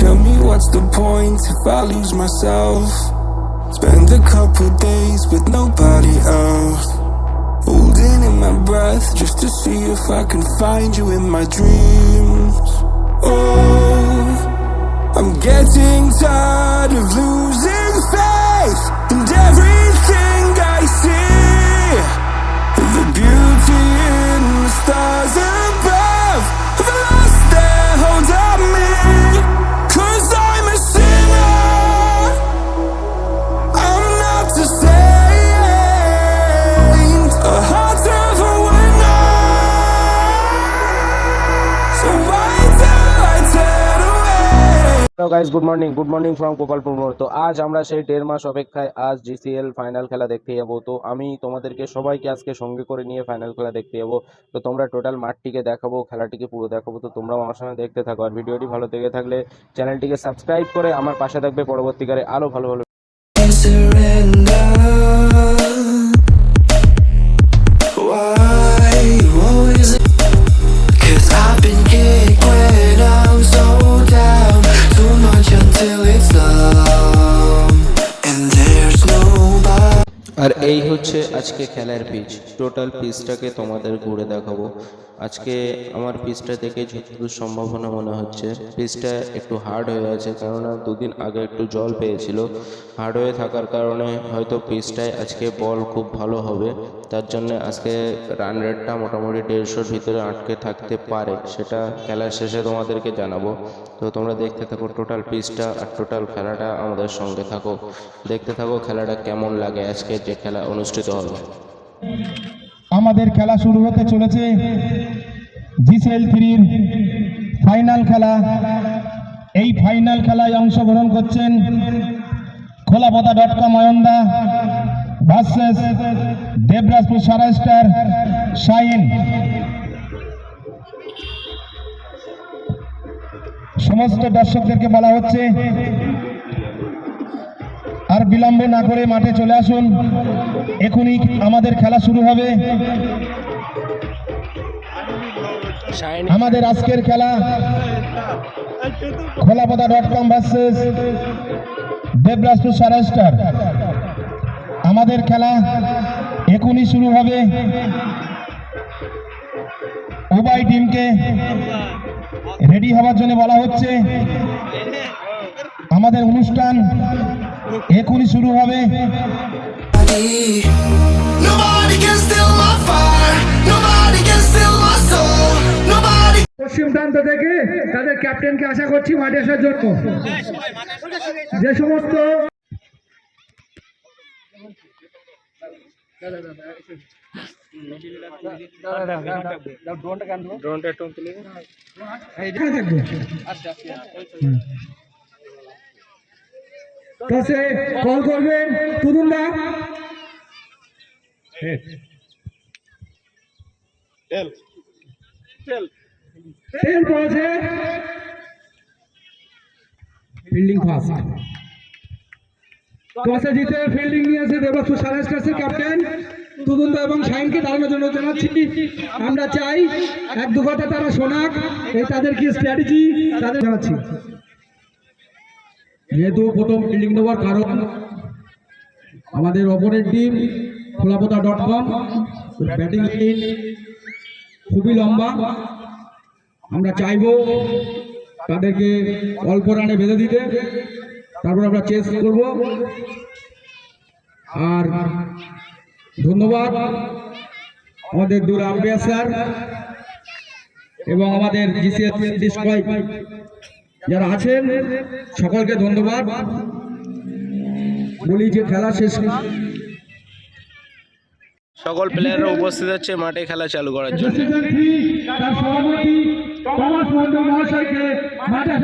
Tell me what's the point if I lose myself? Spend a couple days with nobody else. Holding in my breath just to see if I can find you in my dreams. Oh, I'm getting tired of losing guys good morning good morning from Gopalpur তো আজ আমরা সেই দেড় মাস অপেক্ষায় আজ GCL final খেলা দেখতে যাব। তো আমি তোমাদেরকে সবাইকে আজকে সঙ্গে করে নিয়ে ফাইনাল খেলা দেখতে যাব। তো তোমরা টোটাল মাঠটিকে দেখাবো, খেলাটিকে পুরো দেখাবো। তো তোমরাও আমার সঙ্গে দেখতে থাকো। আর ভিডিওটি ভালো দেখে থাকলে চ্যানেলটিকে সাবস্ক্রাইব করে আমার পাশে থাকবে। পরবর্তীকালে আরও ভালো ভালো আর এই হচ্ছে আজকে খেলার পিচ টোটাল পিচটাকে তোমাদের ঘুরে দেখাবো। আজকে আমার পিচটা দেখে যতদূর সম্ভাবনা মনে হচ্ছে, পিচটা একটু হার্ড হয়ে আছে কেননা দুদিন আগে একটু জল পেয়েছিল। হার্ড হয়ে থাকার কারণে হয়তো পিচটায় আজকে বল খুব ভালো হবে। তার জন্য আজকে রান রেটটা মোটামুটি দেড়শোর ভিতরে আটকে থাকতে পারে, সেটা খেলার শেষে তোমাদেরকে জানাব। তো তোমরা দেখতে থাকো টোটাল পিচটা আর টোটাল খেলাটা আমাদের সঙ্গে থাকো। দেখতে থাকো খেলাটা কেমন লাগে আজকে যে খেলা অনুষ্ঠিত হবে আমাদের খেলা শুরু হতে চলেছে। জিসেল থ্রির ফাইনাল খেলা। এই ফাইনাল খেলায় অংশগ্রহণ করছেন Kholapota dot com Ayanda versus Debrajpur সারা স্টার শাইন। সমস্ত দর্শকদেরকে বলা হচ্ছে আর বিলম্ব না করে মাঠে চলে আসুন। এখনই আমাদের খেলা শুরু হবে। আমাদের আজকের খেলা Kholapota dot com versus Debrajpur সারা স্টার আমাদের খেলা এখনই শুরু হবে। উভয় টিমকে রেডি হওয়ার জন্য বলা হচ্ছে। আমাদের অনুষ্ঠান এখনই শুরু হবে Nobody can steal my fire. Nobody can steal my soul. Nobody. পশ্চিম প্রান্ত থেকে তাদের ক্যাপ্টেনকে আশা করছি মাঠে আসার জন্য যে সমস্ত এখানে থাকবে। হুম। কাছে কল করবেন। তুলুন দা তেল। পড়েছে। ফিল্ডিং ফাস্ট টসে জিতে ফিল্ডিং নিয়েছে ক্যাপ্টেন তুদুন্দ এবং শাইনকে দাঁড়ানোর জন্য জানাচ্ছি। আমরা চাই এক দু কথা তারা শোনাক। এই তাদের কি স্ট্র্যাটেজি তাদের জানাচ্ছি। যেহেতু প্রথম ফিল্ডিং নেওয়ার কারণ, আমাদের অপরের team Kholapota dot com batting team খুবই লম্বা। আমরা চাইব তাদেরকে অল্প রানে বেঁধে দিতে। তারপর আমরা চেস করব। আর ধন্যবাদ আমাদের দূর আম্পায়ার স্যার এবং আমাদের জিসিএস ডিসপ্লাই যারা আছেন সকলকে ধন্যবাদ। বলি যে খেলা শেষ সকল প্লেয়াররা উপস্থিত হচ্ছে মাঠে খেলা চালু করার জন্য। মাঠে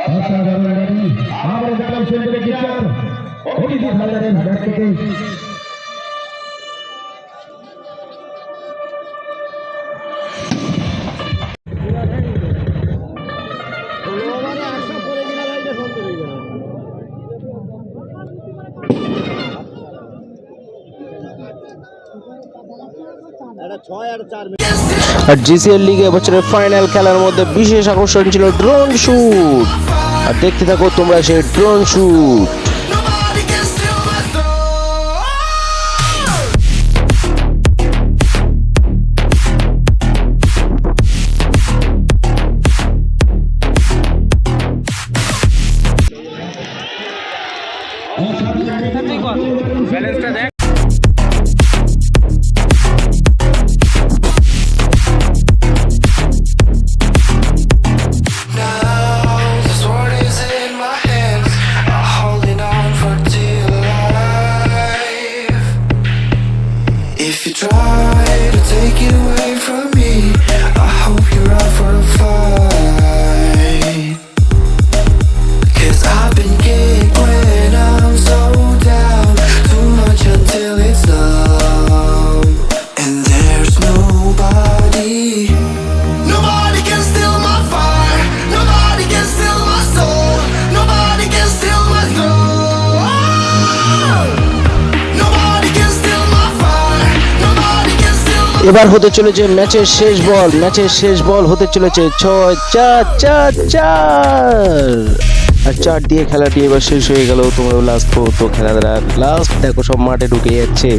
অসাধারণ রানি আবার দেখলাম সেন্টারে কিচার অভিজিৎ হালদারের ব্যাট থেকে। আর জিসিএল লিগে বছরের ফাইনাল খেলার মধ্যে বিশেষ আকর্ষণ ছিল ড্রোন শুট। আর দেখতে থাকো তোমরা সেই drone shoot. You try to take it away from me, এবার হতে চলেছে ম্যাচের শেষ বল, ম্যাচের শেষ বল হতে চলেছে ছয়, চার চার চার। আর চার দিয়ে খেলাটি এবার শেষ হয়ে গেল তোমার লাস্ট তো খেলাধুলা লাস্ট, দেখো সব মাঠে ঢুকে যাচ্ছে।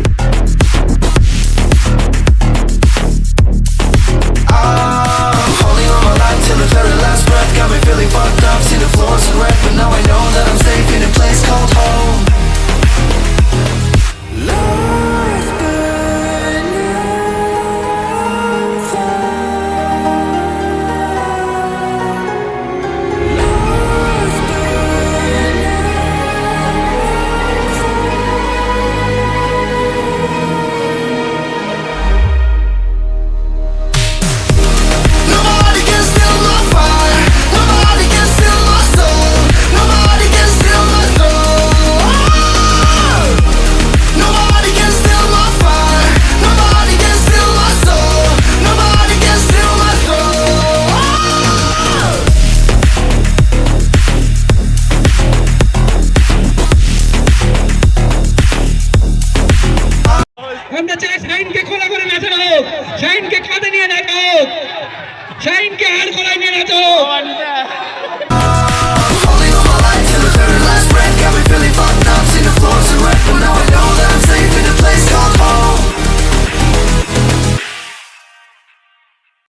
শাহিনকে হার করাই নিয়ে